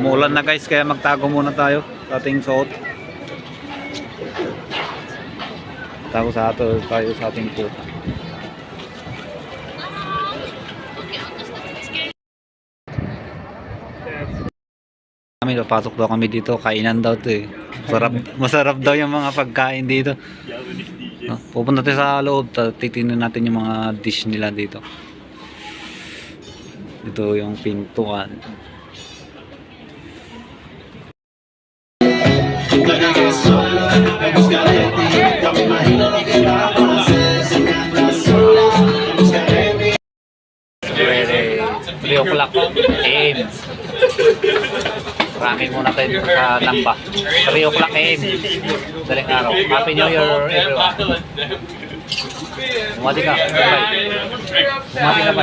Umulan na guys, kaya magtago muna tayo sa ating suot. Tago sa ato tayo sa ating puta. Kami papasok daw kami dito, kainan daw 'to eh. Masarap, masarap daw yung mga pagkain dito. No, pupunta tayo sa loob, titingnan natin yung mga dish nila dito. Ito yung pintuan. Ready. 3 o'clock AM. Ramming muna tayo sa Namba. 3 o'clock AM. Daling araw. Happy New Year everyone. Bumati ka. Bumati ka ba?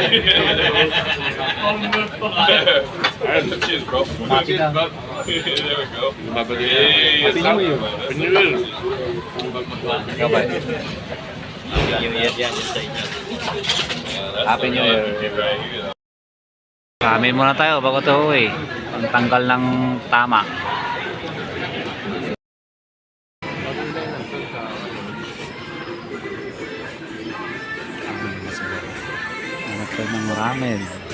Cheers, bro. Bumati ka. there we go. Happy New Year. Happy New Year. Happy New Year. Kamin muna tayo bago ito eh. Ang tanggal ng tama. Hanap tayo ng ramen.